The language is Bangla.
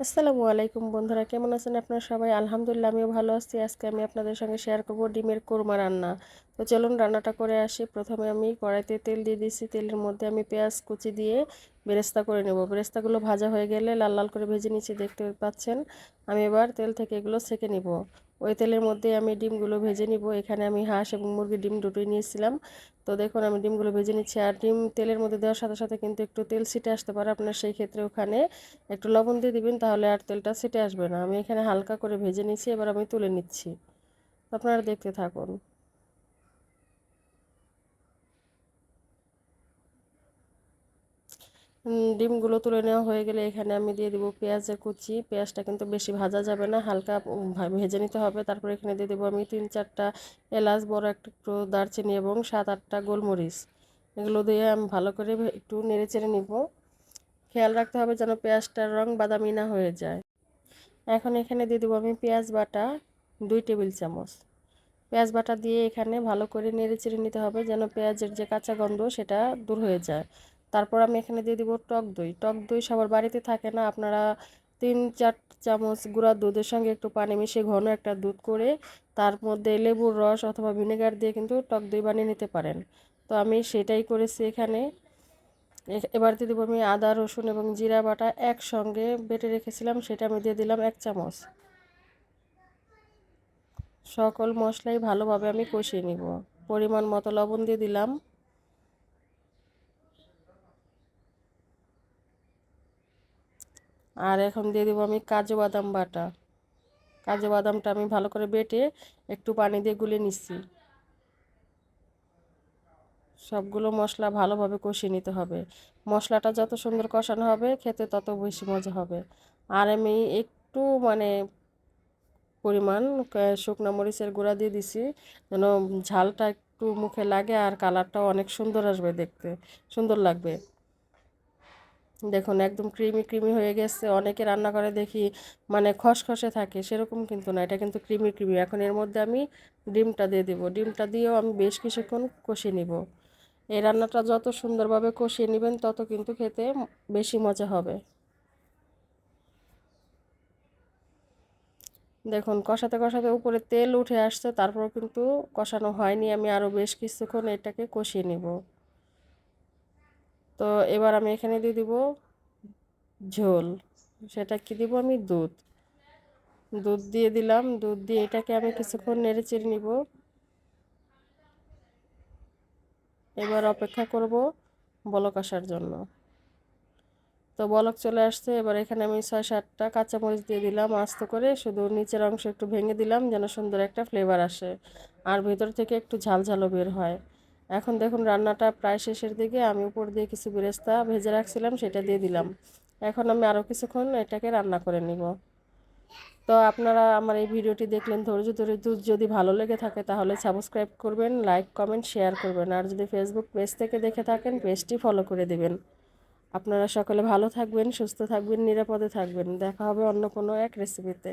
আসসালামু আলাইকুম বন্ধুরা, কেমন আছেন আপনারা সবাই? আলহামদুলিল্লাহ, আমিও ভালো আছি। আজকে আমি আপনাদের সঙ্গে শেয়ার করব ডিমের কোরমা রান্না। তো চলুন রান্নাটা করে আসি। প্রথমে আমি কড়াইতে তেল দিয়ে দিয়েছি। তেলের মধ্যে আমি পেঁয়াজ কুচি দিয়ে বেরেস্তা করে নেব। বেরেস্তাগুলো ভাজা হয়ে গেলে লাল লাল করে ভেজে নিচ্ছি, দেখতে পাচ্ছেন। আমি এবার তেল থেকে এগুলো সেঁকে নিব। ওই তেলের মধ্যে আমি ডিমগুলো ভেজে নিব। এখানে আমি হাঁস এবং মুরগির ডিম দুটোই নিয়েছিলাম। তো দেখুন, আমি ডিমগুলো ভেজে নিচ্ছি। আর ডিম তেলের মধ্যে দেওয়ার সাথে সাথে কিন্তু একটু তেল ছিটে আসতে পারে। আপনার সেই ক্ষেত্রে ওখানে একটু লবণ দিয়ে দিবেন, তাহলে আর তেলটা ছিটে আসবে না। আমি এখানে হালকা করে ভেজে নিচ্ছি। এবার আমি তুলে নিচ্ছি। আপনারা দেখতে থাকুন। ডিমগুলো তুলে নেওয়া হয়ে গেলে এখানে আমি দিয়ে দেবো পেঁয়াজের কুচি। পেঁয়াজটা কিন্তু বেশি ভাজা যাবে না, হালকা ভেজে নিতে হবে। তারপর এখানে দিয়ে দেবো আমি তিন চারটা এলাচ, বড় একটু দারচিনি এবং সাত আটটা গোলমরিচ। এগুলো দিয়ে আমি ভালো করে একটু নেড়ে চেড়ে নিব। খেয়াল রাখতে হবে যেন পেঁয়াজটার রং বাদামি না হয়ে যায়। এখন এখানে দিয়ে দেবো আমি পেঁয়াজ বাটা দুই টেবিল চামচ। পেঁয়াজ বাটা দিয়ে এখানে ভালো করে নেড়ে চেড়ে নিতে হবে যেন পেঁয়াজের যে কাঁচা গন্ধ সেটা দূর হয়ে যায়। তারপর আমি এখানে দিয়ে দিব টক দই। টক দই সবার বাড়িতে থাকে না। আপনারা তিন, চার চামচ গুঁড়া দুধের সঙ্গে একটু পানি মিশিয়ে ঘন একটা দুধ করে তার মধ্যে লেবুর রস অথবা ভিনেগার দিয়ে কিন্তু টক দই বানিয়ে নিতে পারেন। তো আমি সেটাই করেছি এখানে। এবার দিয়ে দেবো আমি আদা, রসুন এবং জিরা বাটা একসঙ্গে বেটে রেখেছিলাম। সেটা আমি দিয়ে দিলাম এক চামচ। সকল মশলাই ভালোভাবে আমি কষিয়ে নিব। পরিমাণ মতো লবণ দিয়ে দিলাম। আর এখন দিয়ে দেবো আমি কাজু বাদাম বাটা। কাজু বাদামটা আমি ভালো করে বেটে একটু পানি দিয়ে গুলে নিচ্ছি। সবগুলো মশলা ভালোভাবে কষিয়ে নিতে হবে। মশলাটা যত সুন্দর কষানো হবে, খেতে তত বেশি মজা হবে। আর আমি একটু মানে পরিমাণ শুকনো মরিচের গুঁড়া দিয়ে দিছি, যেন ঝালটা একটু মুখে লাগে আর কালারটাও অনেক সুন্দর আসবে দেখতে। সুন্দর লাগবে। দেখুন, একদম ক্রিমি ক্রিমি হয়ে গেছে। অনেকে রান্না করে দেখি মানে খসখসে থাকে, সেরকম কিন্তু না। এটা কিন্তু ক্রিমি ক্রিমি। এখন এর মধ্যে আমি ডিমটা দিয়ে দেবো। ডিমটা দিয়েও আমি বেশ কিছুক্ষণ কষিয়ে নিব। এই রান্নাটা যত সুন্দরভাবে কষিয়ে নেবেন, তত কিন্তু খেতে বেশি মজা হবে। দেখুন, কষাতে কষাতে উপরে তেল উঠে আসছে তারপর কিন্তু কষানো হয়নি। আমি আরও বেশ কিছুক্ষণ এটাকে কষিয়ে নেব। তো এবার আমি এখানে দিয়ে দিব ঝোল। সেটা কি দিব আমি? দুধ। দুধ দিয়ে দিলাম। দুধ দিয়ে এটাকে আমি কিছুক্ষণ নেড়ে চেড়ে নিব। এবার অপেক্ষা করব বলক আসার জন্য। তো বলক চলে আসছে। এবার এখানে আমি ছয় সাতটা কাঁচামরিচ দিয়ে দিলাম আস্ত করে। শুধু নিচের অংশ একটু ভেঙে দিলাম যেন সুন্দর একটা ফ্লেভার আসে। আর ভেতর থেকে একটু ঝাল ঝালও বের হয়। এখন দেখুন রান্নাটা প্রায় শেষের দিকে, আমি উপর দিয়ে কিছু বেরেস্তা ভেজে রাখছিলাম, সেটা দিয়ে দিলাম। এখন আমি আরও কিছুক্ষণ এটাকে রান্না করে নিব। তো আপনারা আমার এই ভিডিওটি দেখলেন ধৈর্য ধরে, যদি ভালো লেগে থাকে তাহলে সাবস্ক্রাইব করবেন, লাইক, কমেন্ট, শেয়ার করবেন। আর যদি ফেসবুক পেজ থেকে দেখে থাকেন, পেজটি ফলো করে দেবেন। আপনারা সকলে ভালো থাকবেন, সুস্থ থাকবেন, নিরাপদে থাকবেন। দেখা হবে অন্য কোনো এক রেসিপিতে